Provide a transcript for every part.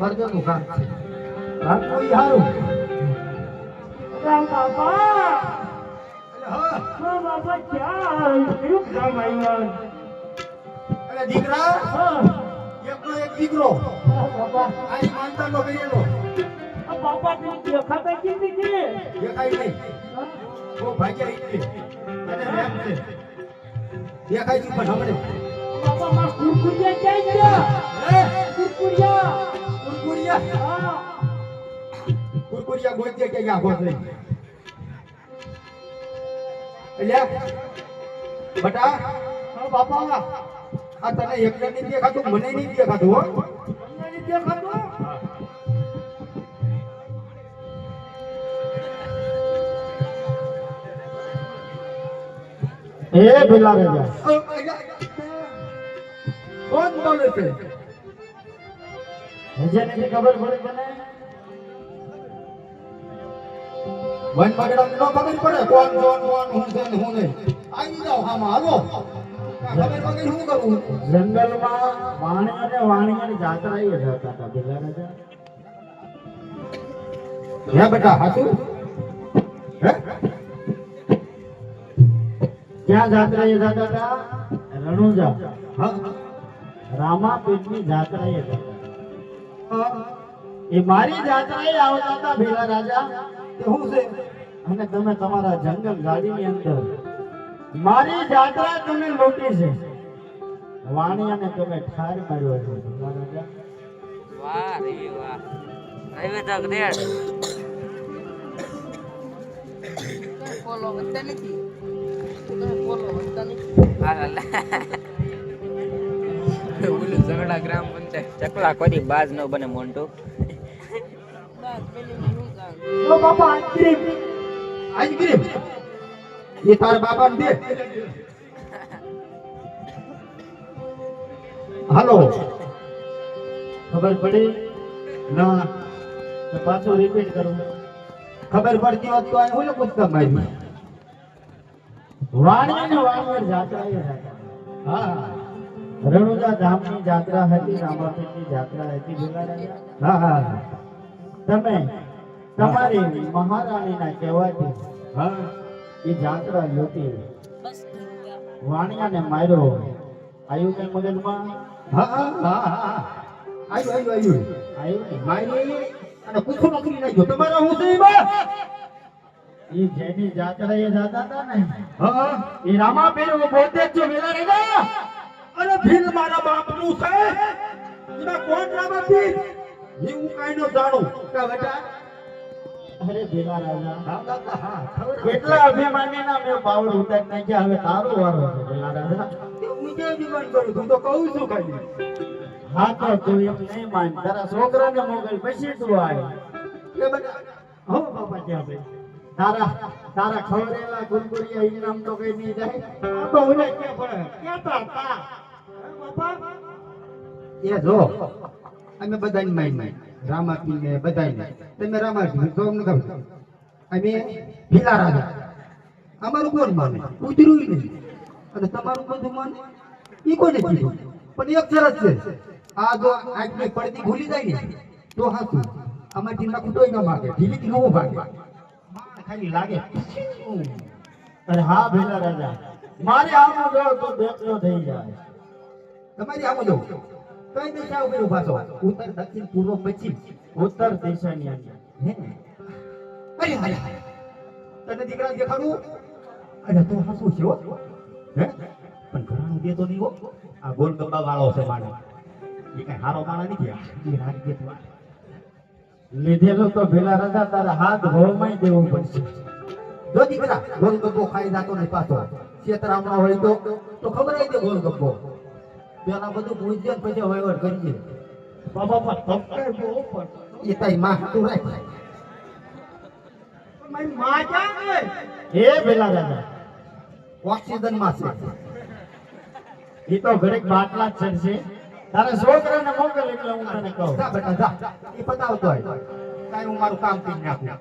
મરદોનું કામ છે. હારું? બાપા. બાપા ક્યાં કયું કામ આવ્યું? અરે દીકરા એકનો એક દીકરો. હા, બાપા. આની માનતાનો કરેલો આ બાપા તું દેખાતા કેમ નથી દેખાય નહીં? બહુ ભાગ્યા ઈચ્છે અને રેમ છે. દેખાય છે પણ હમણે. બાપા માં કુરકુરિયા ક્યાં ગયા? હે? કુરકુરિયા. કુરકુરિયા હા કુરકુરિયા ગોતીએ કે ગયા ગોતલે એટલે બટા હા બાપા આ તને એકને નહીં દેખાતું મને નહીં દેખાતું હો મને નહીં દેખાતું એ ભેલા અલ્યા. કોણ બોલે છે હજે નથી ખબર પડી તને? વન પકડમ નો ખબર પડે. કોણ કોણ કોણ હું છે હું નહીં. આવી જાઓ હામાં હાલો. આ ખબર વગર શું કરું જંગલમાં વાણી અને વાણીની જાત્રા એ જતા હતા ભેલા રાજા હે બેટા હાચું? હે? ક્યાં જાત્રા એ જતા હતા રણુજા. હા. રામાપીઠની જાત્રા એ જતા હા. એ મારી જાત્રાએ એ આવતા હતા ભેલા રાજા તે શું છે? અને તમે તમારા જંગલ ગાડીની અંદર. મારી જાત્રા તમે લૂંટી છે. વાણિયાને તમે ઠાર માર્યો છે ભેલા રાજા. વાહ રે વાહ. હવે તો ફોલો વધતા નથી. તમે ફોલો વધતા નથી. ઓલું ઝઘડા ગ્રામ પંચાયત. ચકલા કોઈ બાજ ન બને મોન્ટુ એ તાર બાપાને દે. હાલો. ખબર પડી? ના. તો પાછું રિપીટ કરું. ખબર પડતી હોત તો આ હું પૂછતા મારી વાણી જાત્રા હા. રણુજા ધામની જાત્રા હતી રામાપીઠની જાત્રા હતી ભેલા હા હા તમે તમારી મહારાણીના કહેવાથી હા એ જાત્રા ધન્યવાદ. વાણિયાને માર્યો. આવ્યું કઈ મગજમાં? હા હા હા આવ્યું આવ્યું આવ્યું. આવ્યું ને મારી અને કુખો નોકરી નાખ્યો તમારા હું છે એ જેની જાત્રા એ જાતા હતા ને હા હા. એ રામાપીર પોતે જ છું વેલા રેગા અરે ભીલ મારા બાપનું છે. એમાં કોણ રામા એ હું કાંઈ નો જાણું. કે બેટા? અરે ભેલા રાજા. હા કાકા હા કેટલા અભિમાની ના મેં પાવડ ઉતારી નાખ્યા. હવે તારો વારો છે ભેલા રાજા. હું કેમ જીવન કરું તું તો કહું છું ખાલી. હા તો તું એમ નહીં માન. તારા છોકરાને મોકલ પછી તું આય. કે બેટા હો બાપા ક્યાં ભાઈ તારા તારા ખવરેલા ગુરગુરિયા ઇનામ તો કઈ નહીં જાય. તો ઓલે પડે. અમે બધાની માઈ માઈ રામાપી ને. બધાને તમે રામાપી તો અમને અમે ભીલા રાજા. અમારું કોણ માને? ઉતર્યું નહીં. અને તમારું બધું માને? એ કોને કીધું? પણ એક શરત છે. આ જો આટલી પડતી ભૂલી જાય ને, તો હાથું અમારી નાખું કુટોય ન માગે ઢીલીથી ન ભાગે. ખાલી લાગે. અરે હા ભીલા રાજા. મારે આમાં જો તો દેખલો થઈ જાય. તમારી આવું જવું કઈ દિશા ઉપર ઊભા છો? ઉત્તર દક્ષિણ પૂર્વ પશ્ચિમ? ઉત્તર દિશાની અંદર. હે? અરે હાય. તને દીકરા દેખાડું? અરે તો હાસુ છે હો. હે? પણ ઘરાનું દે તો નહીં હો. આ ગોલ ગબ્બા વાળો છે માણસ. એ કઈ હારો માણસ નથી એ રાગ દે તો લીધેલું તો ભેલા રાજા તારા હાથ હોમાઈ દેવો પડશે. જો દીકરા ગોલ ગબ્બો ખાઈ જાતો નહીં પાછો. છેતરામણા હોય તો તો ખબર આવી દે ગોલ ગબ્બો. પેલા બધું પૂછજો પછી વહીવટ કરજે બાબા પર તપકાય બહુ પણ એ તારી માં રાખ. મારી માં ક્યાં ગઈ? હે ભેલા રાજા ઓક્સિજનમાં છે. એ તો ઘડીક બાટલા જ ચડશે. તારા છોકરાને મોકલ એટલે હું તને કહું. જા બેટા જા. એ પતાવતો હોય. કાંઈ હું મારું કામ કરી નાખું.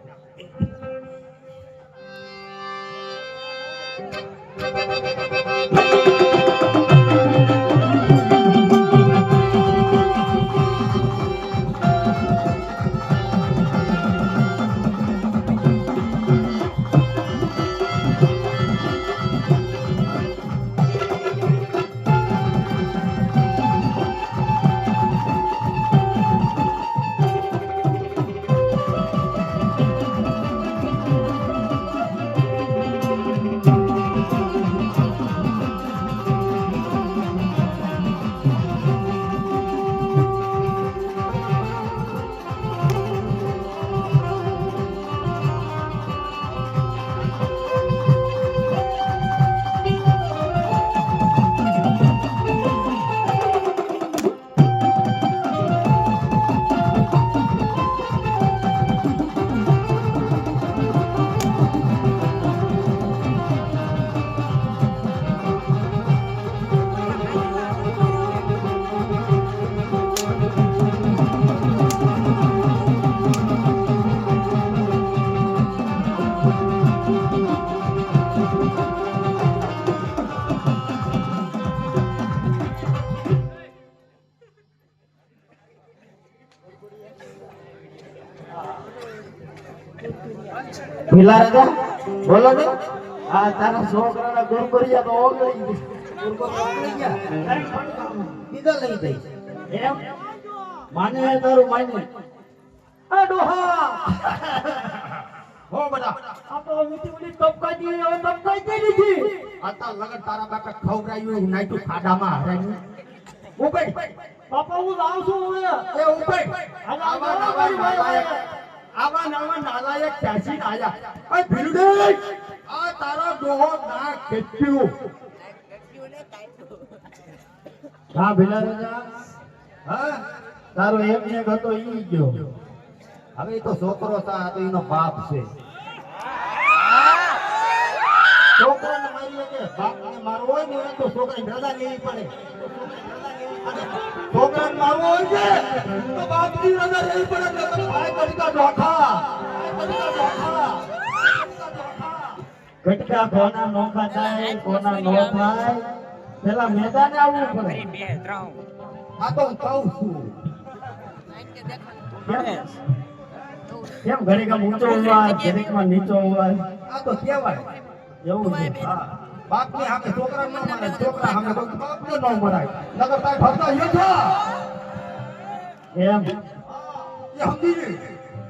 ભીલા રાજા બોલો ને. આ તારા છોકરાના ગુરગુરિયા તો ઓગળી બીજા લઈ જઈશ એમ? માને તારું માને. ડોહા. હો બેટા આ તો મીઠી મીઠી તપકાઈ દી હવે તપકાઈ દઈ દીધી આતા લગન તારા બાપે ખવડાવ્યું નાખ્યું ખાડામાં હરાયું હું લાવ છું હવે. એ નવા નાલાયક આવા નવા નાલાયક ક્યાંથી આયા અરે ભીલડે આ તારો દોહો ના કેટલ્યું હા ભીલા રાજા. હા? તારો એક ને એક હતો ઈ ગયો. હવે તો છોકરો છે આ તો એનો બાપ છે. છોકરાનો પેલા મેદાને આવવું પડે. બે ત્રણ આ ઊંચો ઉવાજ ઘડીકમાં નીચો કહેવાય. એવું છે. બાપની સામે છોકરા ન મારે છોકરા સામે બાપને ન મરાય. નગર તારે ભરતા યોદ્ધા! એમ? એ સમજી લે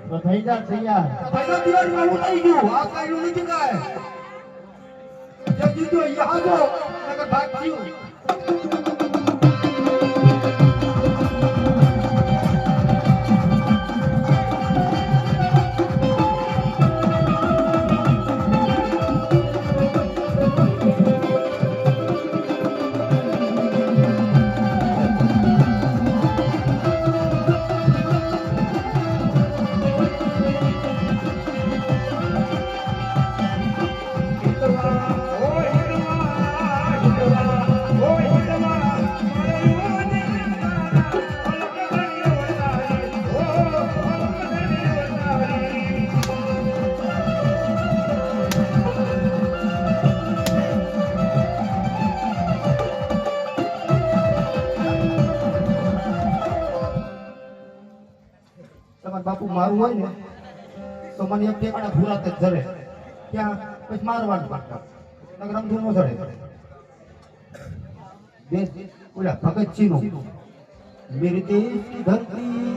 તો થઈ જા તૈયાર. પહેલા દિવસમાં હું થઈ ગયું. આ કાંઈ નથી કાય જે જીત્યો એ નગર ભાગ ભાગ્યું તમારે બાપુ મારું હોય ને, તો મને એક ટેકાણે ભૂરાત જ જરે ત્યાં પછી મારવાનું નગર રમધૂન નો જડે. ઓલા ભગતસિંહનું મેરે દેશ ધરતી.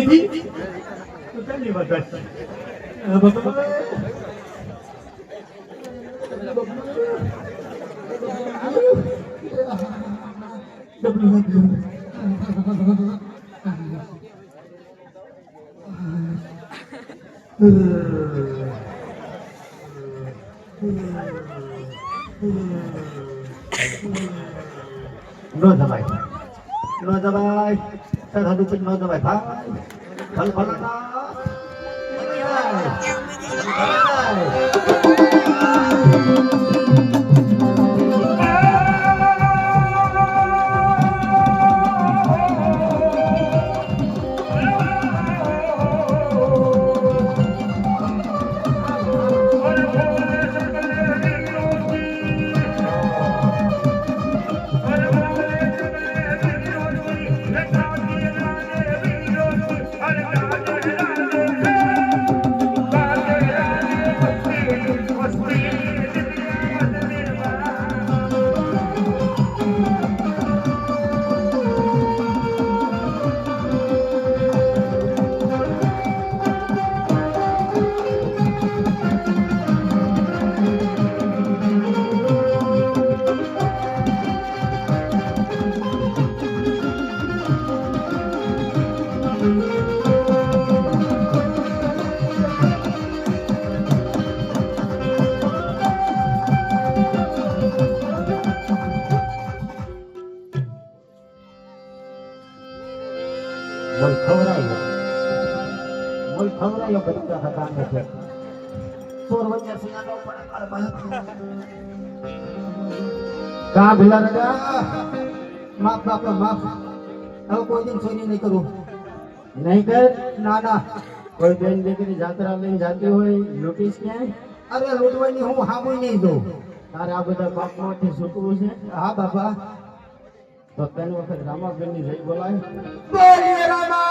નથી તો પહેલી વાત છે. આ બબલું. બબલું, બબલું. નો દબાય નો દબાય સરહદ ઉપર નો દબાય ભાઈ ભલ ભલાના બોલ ખવરાયો બધા હતા ને છે સોર વચ્ચે સિંગાનો પડે કાળ બાળક કા ભીલા રડા માફ બાપા માફ હવે કોઈ દિન ચોરી નહીં કરું નહીં કર ના ના કોઈ બેન દીકરી જાત્રા લઈને જાતી હોય લૂંટીશ ક્યાંય અરે લૂંટવાની હું હામું નહીં દઉં તારે આ બધા પાપમાંથી છૂટવું છે હા બાપા તો ત્રણ વખત રામાબેનની જય બોલાય બોલીએ રામા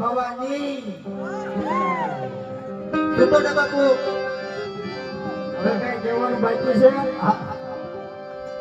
ભવાની. બાપુ? હવે કઈ કહેવાનું બાકી છે?